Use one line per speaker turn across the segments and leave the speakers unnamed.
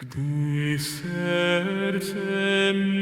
Gdy serce mi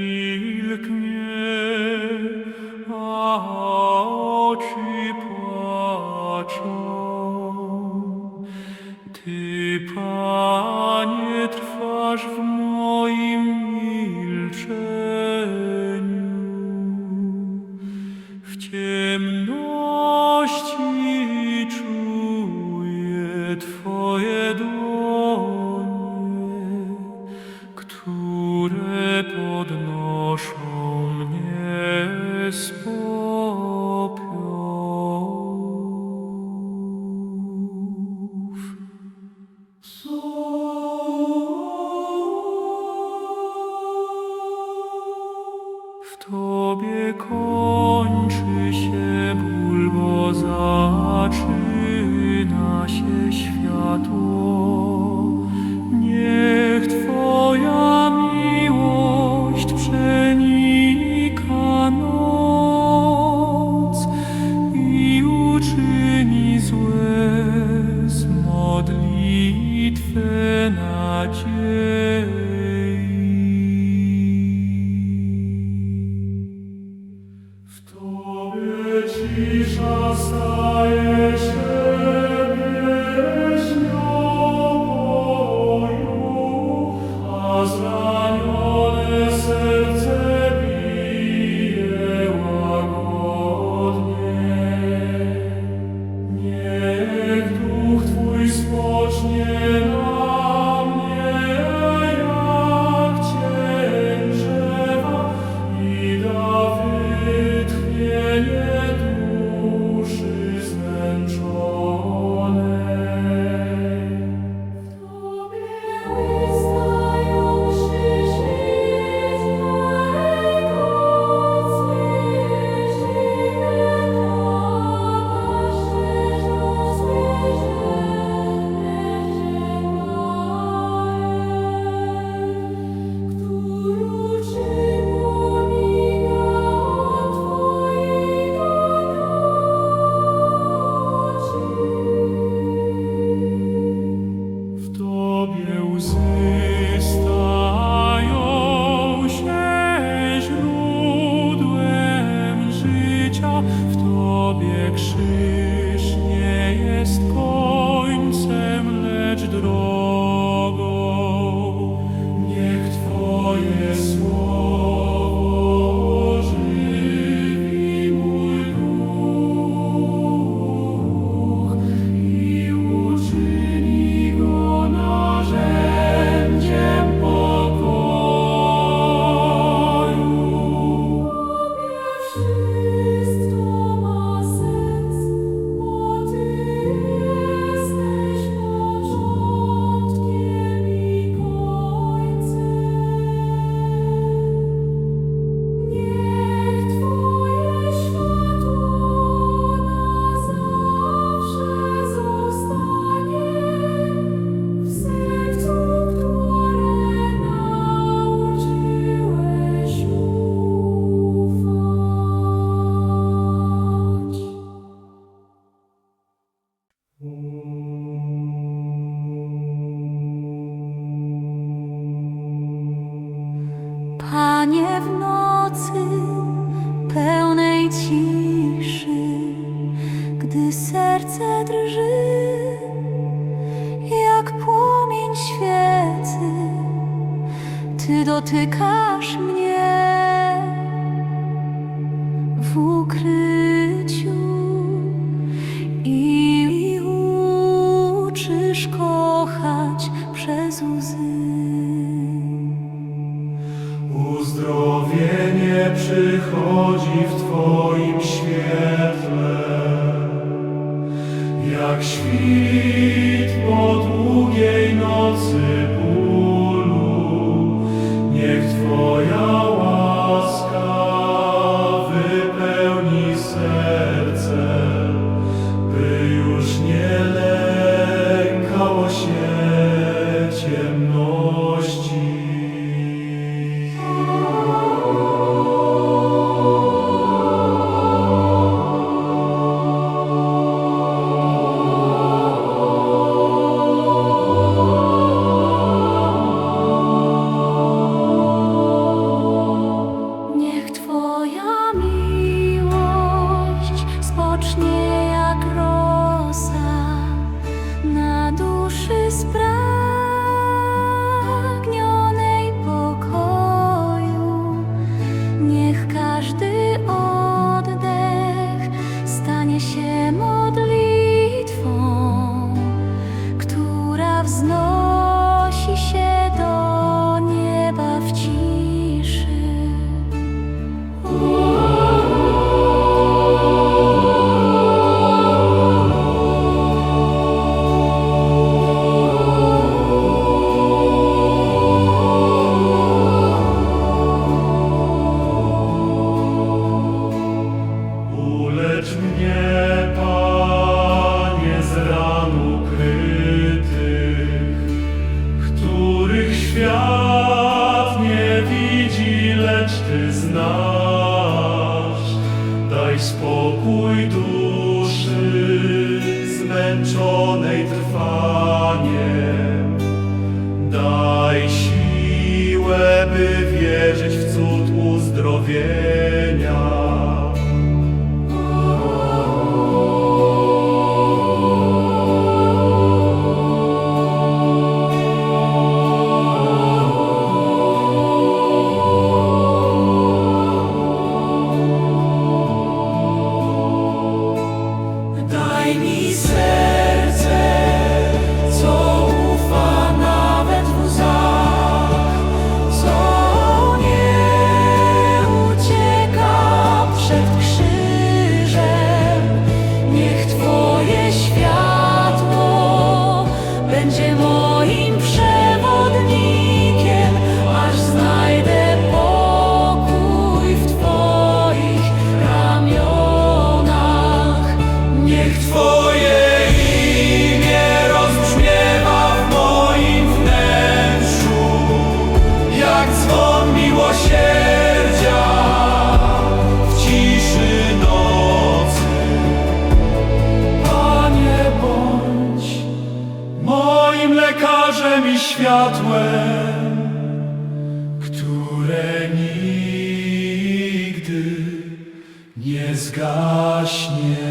zgaśnie.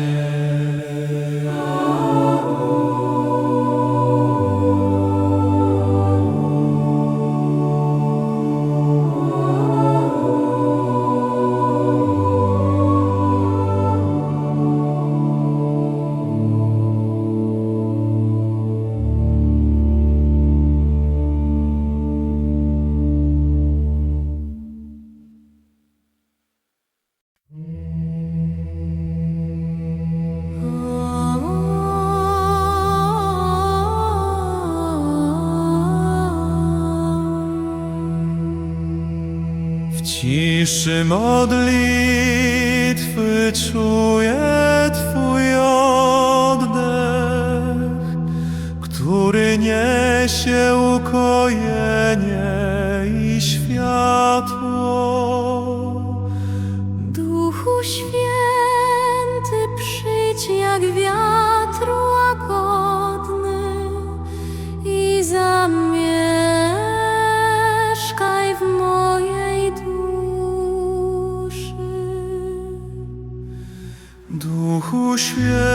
przy modlitwy czuję Twój oddech, który niesie
雪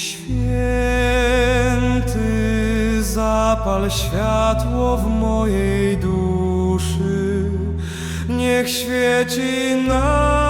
Święty,
zapal światło w mojej duszy, niech świeci
nam.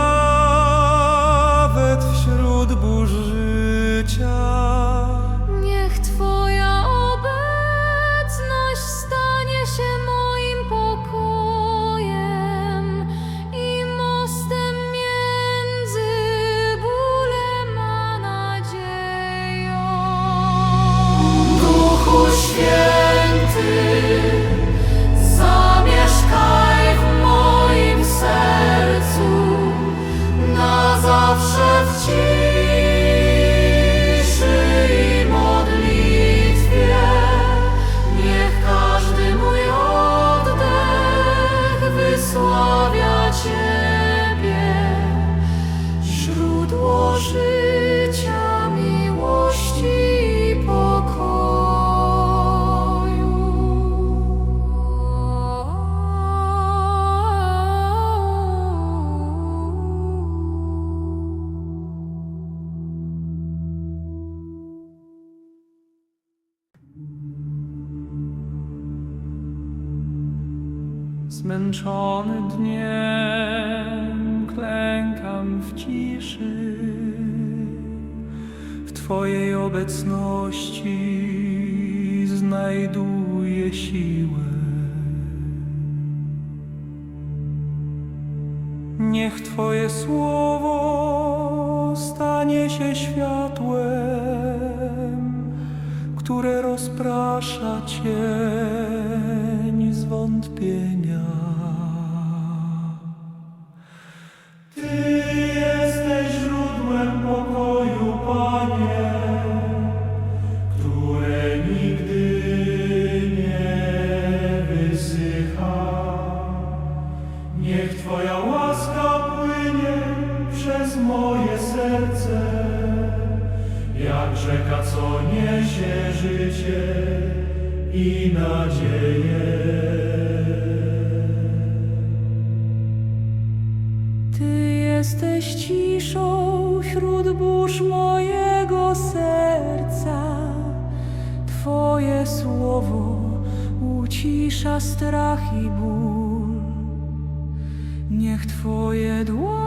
Zmęczony dniem klękam w ciszy W Twojej obecności znajduję siłę Niech Twoje słowo stanie się światłem, które rozprasza cień zwątpienia.
Rzeka, co niesie życie i nadzieję.
Ty jesteś ciszą wśród burz mojego serca. Twoje słowo ucisza strach i ból. Niech Twoje dłonie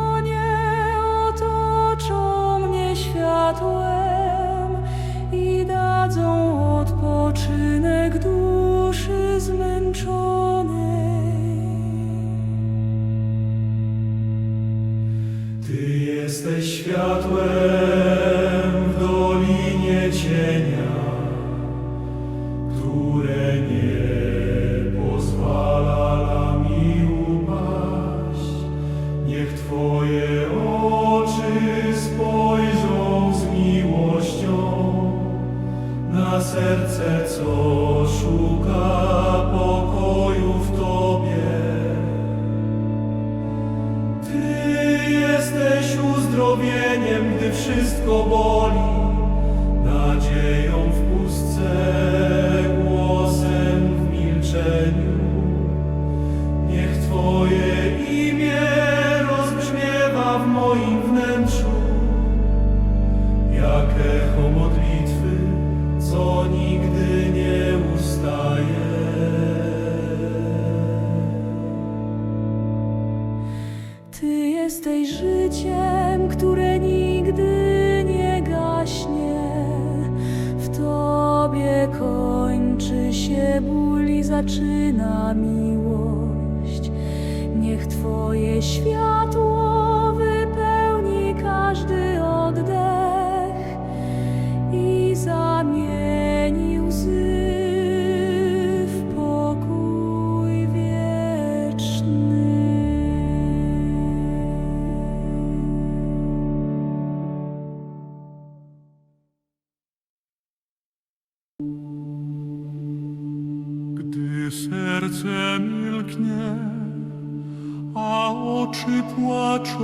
jesteś
życiem, które nigdy nie gaśnie. W Tobie kończy się ból i zaczyna miłość. Niech Twoje światło
Gdy serce milknie, a oczy płaczą,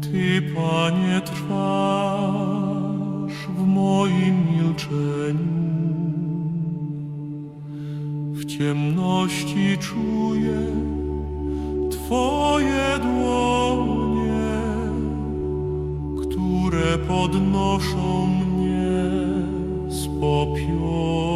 Ty, Panie, trwasz w moim milczeniu. W ciemności czuję Twoje dłonie, które podnoszą mnie
pure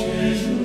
Jesus.